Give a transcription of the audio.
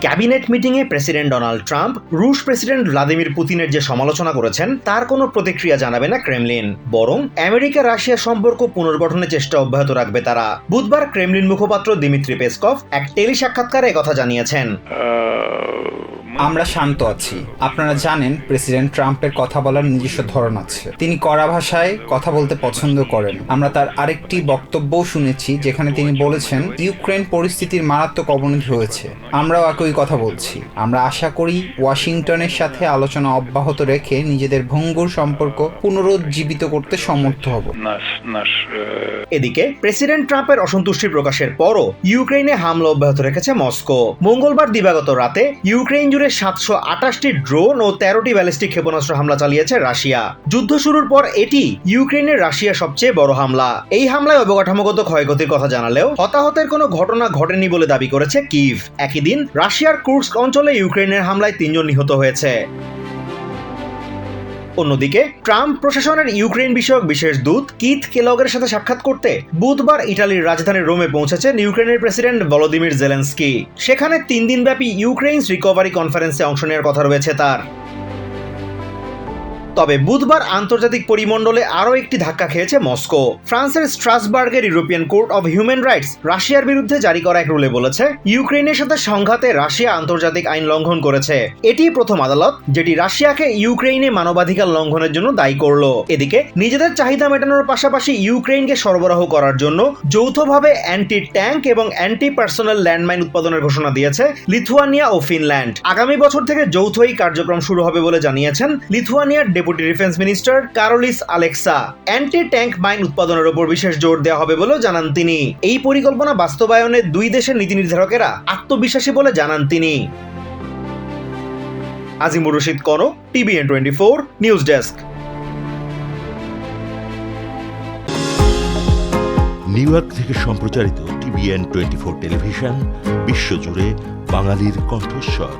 Cabinet মিটিংয়ে president Donald Trump, রুশ president Vladimir পুতিনের যে সমালোচনা করেছেন, তার কোনো প্রতিক্রিয়া জানাবে না ক্রেমলিন। বরং আমেরিকা, রাশিয়া সম্পর্ক পুনর্গঠনের চেষ্টা অব্যাহত রাখবে তারা। বুধবার ক্রেমলিন মুখপাত্র দিমিত্রি পেসকভ এক টেলি সাক্ষাৎকারে কথা জানিয়েছেন। আমরা শান্ত আছি। আপনারা জানেন প্রেসিডেন্ট ট্রাম্পের কথা বলার নিজস্ব ধরন আছে। তিনি কড়া ভাষায় কথা বলতে পছন্দ করেন। আমরা তার আরেকটি বক্তব্যও শুনেছি যেখানে তিনি বলেছেন ইউক্রেন পরিস্থিতির মারাত্মক অবনতি হয়েছে। আমরাও একই কথা বলছি। আমরা আশা করি ওয়াশিংটনের সাথে আলোচনা অব্যাহত রেখে নিজেদের ভঙ্গুর সম্পর্ক পুনরুজ্জীবিত করতে সমর্থ হব। এদিকে প্রেসিডেন্ট ট্রাম্পের অসন্তুষ্টি প্রকাশের পরও ইউক্রেনে হামলা অব্যাহত রেখেছে মস্কো। মঙ্গলবার দিবাগত রাতে ইউক্রেন জুড়ে সাতশো আটাশটি ড্রোন ও তেরোটি ব্যালিস্টিক ক্ষেপণাস্ত্র হামলা চালিয়েছে রাশিয়া। যুদ্ধ শুরুর পর এটি ইউক্রেনের রাশিয়া সবচেয়ে বড় হামলা। এই হামলায় অবকাঠামোগত ক্ষয়ক্ষতির কথা জানালেও হতাহতের কোনো ঘটনা ঘটেনি বলে দাবি করেছে কিভ একই দিন রাশিয়ার কুর্স অঞ্চলে ইউক্রেনের হামলায় তিনজন নিহত হয়েছে। অন্যদিকে, ট্রাম্প প্রশাসনের ইউক্রেন বিষয়ক বিশেষ দূত কিথ কেলগের সাথে সাক্ষাৎ করতে বুধবার ইটালির রাজধানী রোমে পৌঁছেছেন ইউক্রেনের প্রেসিডেন্ট ভলোদিমির জেলেন্সকি। সেখানে তিন দিনব্যাপী ইউক্রেন রিকভারি কনফারেন্সে অংশ নেওয়ার কথা রয়েছে তার। তবে বুধবার আন্তর্জাতিক পরিমণ্ডলে আরও একটি ধাক্কা খেয়েছে মস্কো। ফ্রান্সের স্ট্রাসবার্গের European Court of Human Rights রাশিয়ার বিরুদ্ধে জারি করা এক রুলে বলেছে ইউক্রেনের সাথে সংঘাতে রাশিয়া আন্তর্জাতিক আইন লঙ্ঘন করেছে। এটি প্রথম আদালত যেটি রাশিয়াকে ইউক্রেনে মানবাধিকার লঙ্ঘনের জন্য দায়ী করল। এদিকে, নিজেদের চাহিদা মেটানোর পাশাপাশি ইউক্রেনকে সরবরাহ করার জন্য যৌথভাবে অ্যান্টি ট্যাঙ্ক এবং অ্যান্টি পার্সোনাল ল্যান্ডমাইন উৎপাদনের ঘোষণা দিয়েছে লিথুয়ানিয়া ও ফিনল্যান্ড। আগামী বছর থেকে যৌথ এই কার্যক্রম শুরু হবে বলে জানিয়েছেন লিথুয়ানিয়ার deputy defence minister Karolis Aleksa. Anti tank mine উৎপাদনের উপর বিশেষ জোর দেওয়া হবে বলেও জানান তিনি। এই পরিকল্পনা বাস্তবায়নে দুই দেশের নীতি নির্ধারকেরা আত্মবিশ্বাসী বলে জানান তিনি। আজিমুর রশিদ কনো TVN twenty four, news desk. New York থেকে সম্প্রচারিত টিভিএন টোয়েন্টি ফোর টেলিভিশন, বিশ্বজুড়ে বাঙালির কণ্ঠস্বর।